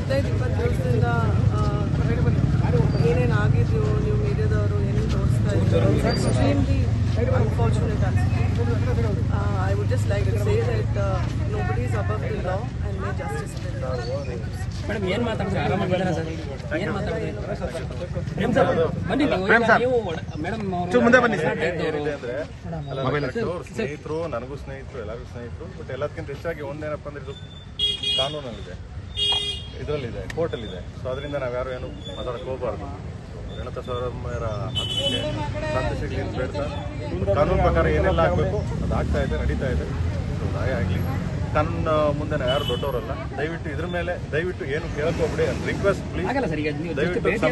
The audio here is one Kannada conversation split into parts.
ಹದಿನೈದು ಇಪ್ಪತ್ತು ದಿವಸದಿಂದ ಏನೇನು ಆಗಿದೆಯೋ ನೀವು ಮೀಡಿಯಾದವರು ಏನೇನು ತೋರಿಸ್ತಾ ಇದ್ರು ಎಕ್ಸ್ಟ್ರೀಮ್ಲಿ ಅನ್ಫಾರ್ಚುನೇಟ್ ಅನ್ಸುತ್ತೆ. I would just like to say that nobody is above the law and may justice madam ಏನು ಮಾತಾಡ್ತಾರೆ? ಆರಾಮಾಗಿ ಏನ್ ಮಾತಾಡ್ತಾರೆ? ಪ್ರೇಮ್ ಸರ್. ನೀವು. ಮೇಡಮ್ ಮುಂದೆ ಬನ್ನಿ ಸರ್. ಏನಿದೆ ಅಂದ್ರೆ ಸ್ನೇಹಿತರು ನನಗೂ ಸ್ನೇಹಿತರು ಎಲ್ಲರಿಗೂ ಸ್ನೇಹಿತರು ಬಟ್ ಎಲ್ಲದಕ್ಕಿಂತ ಹೆಚ್ಚಾಗಿ ಒಂದೇನಪ್ಪ ಅಂದ್ರೆ ಇದು ಕಾನೂನಲ್ಲಿದೆ. ಇದರಲ್ಲಿದೆ ಕೋರ್ಟಲ್ಲಿದೆ. ಸೊ ಅದರಿಂದ ನಾವು ಯಾರು ಏನು ಮಾತಾಡಕ್ಕೆ ಹೋಗಬಾರ್ದು. ಗಣತ ಸೌರಮ್ಮರ ಬೇಡ ಬೇಡ್ತಾ ಕಾನೂನು ಪ್ರಕಾರ ಏನೆಲ್ಲ ಆಗಬೇಕು ಅದು ಆಗ್ತಾ ಇದೆ ನಡೀತಾ ಇದೆ. ಸೊ ಹಾಗೆ ಆಗಲಿ. ತನ್ನ ಮುಂದೆ ನಾವು ಯಾರು ದೊಡ್ಡವರಲ್ಲ ದಯವಿಟ್ಟು ಇದ್ರ ಮೇಲೆ ದಯವಿಟ್ಟು ಏನು ಕೇಳ್ಕೊಬಿಡಿ ರಿಕ್ವೆಸ್ಟ್ ಪ್ಲೀಸ್ ಆಗಲ್ಲ ಸರ್ ಈಗ ನೀವು ಜಸ್ಟ್ ದಯವಿಟ್ಟು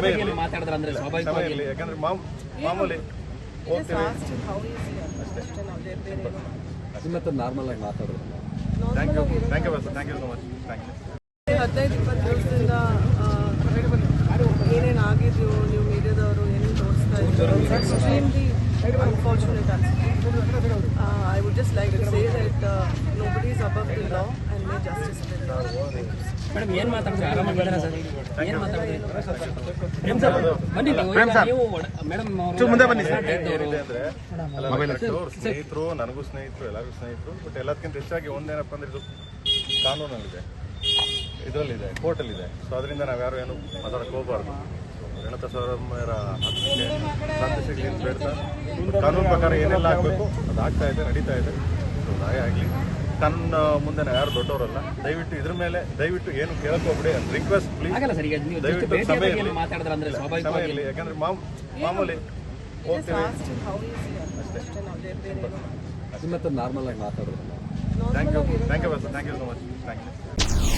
ಸಮಯ ಇರ್ಲಿ. ಯಾಕಂದ್ರೆ ಮಾಮ್ ಮಾಮೂಲಿ ಹೋಗ್ತೀವಿ ಅಷ್ಟೇ ನಾರ್ಮಲ್ ಆಗಿ ಮಾತಾಡೋದು. Thank you thank you sir thank you so much thank you ಹದಿನೈದು ಇಪ್ಪತ್ತು ದಿವಸದಿಂದ ಏನೇನು ಆಗಿದೆಯೋ ನೀವು ಮೀಡಿಯಾದವರು ಏನು ತೋರಿಸ್ತಾ ಇದ್ರು ಎಕ್ಸ್ಟ್ರೀಮ್ಲಿ ಅನ್ಫಾರ್ಚುನೇಟ್ ಅನ್ಸುತ್ತೆ. I would just like to say that nobody is above the law and may justice madam ಏನ್ ಮಾತಾಡ್ತಾರೆ? ಆರಾಮಾಗಿ ಇದಾರೆ ಸರ್? ಏನ್ ಮಾತಾಡ್ತಾರೆ? ಪ್ರೇಮ್ ಸರ್ ಬನ್ನಿ ನೀವು. ನೀವು ಮೇಡಮ್ ಅವರು ಮುಂದೆ ಬನ್ನಿ ಸರ್. ಏನಿದೆ ಅಂದ್ರೆ ಸ್ನೇಹಿತರು ನನಗೂ ಸ್ನೇಹಿತರು ಎಲ್ಲರಿಗೂ ಸ್ನೇಹಿತರು ಬಟ್ ಎಲ್ಲದಕ್ಕಿಂತ ಹೆಚ್ಚಾಗಿ ಒಂದೇನಪ್ಪ ಅಂದ್ರೆ ಇದು ಕಾನೂನಲ್ಲಿದೆ. ಇದರಲ್ಲಿದೆ ಕೋರ್ಟಲ್ಲಿದೆ. ಸೊ ಅದರಿಂದ ನಾವು ಯಾರು ಏನು ಮಾತಾಡಕ್ಕೆ ಹೋಗಬಾರ್ದು. ಗಣತ ಸೌರಮ್ಮರ ಶಾಂತಿ ಸಂತೋಷಗಳು ಅಂತ ಬೇಡ್ತಾ ಕಾನೂನು ಪ್ರಕಾರ ಏನೆಲ್ಲ ಆಗಬೇಕು ಅದು ಆಗ್ತಾ ಇದೆ ನಡೀತಾ ಇದೆ ಸೊ ಹಾಗೆ ಆಗಲಿ. ತನ್ನ ಮುಂದೆ ನಾವು ಯಾರು ದೊಡ್ಡವರಲ್ಲ ದಯವಿಟ್ಟು ಇದ್ರ ಮೇಲೆ ದಯವಿಟ್ಟು ಏನು ಕೇಳಕ್ ಹೋಗ್ಬಿಡಿ ರಿಕ್ವೆಸ್ಟ್ ಪ್ಲೀಸ್ ಆಗಲ್ಲ ಸರ್ ಈಗ ನೀವು ಜಸ್ಟ್ ದಯವಿಟ್ಟು ಸಮಯ ಇರಲಿ. ಯಾಕಂದ್ರೆ ಮಾಮ್ ಮಾಮೂಲಿ ಹೋಗ್ತೀವಿ. ಹೌ ಈಸಿ ಅಷ್ಟೇ ನಾರ್ಮಲ್ ಆಗಿ ಮಾತಾಡೋದು thank you thank you sir thank you so much thank you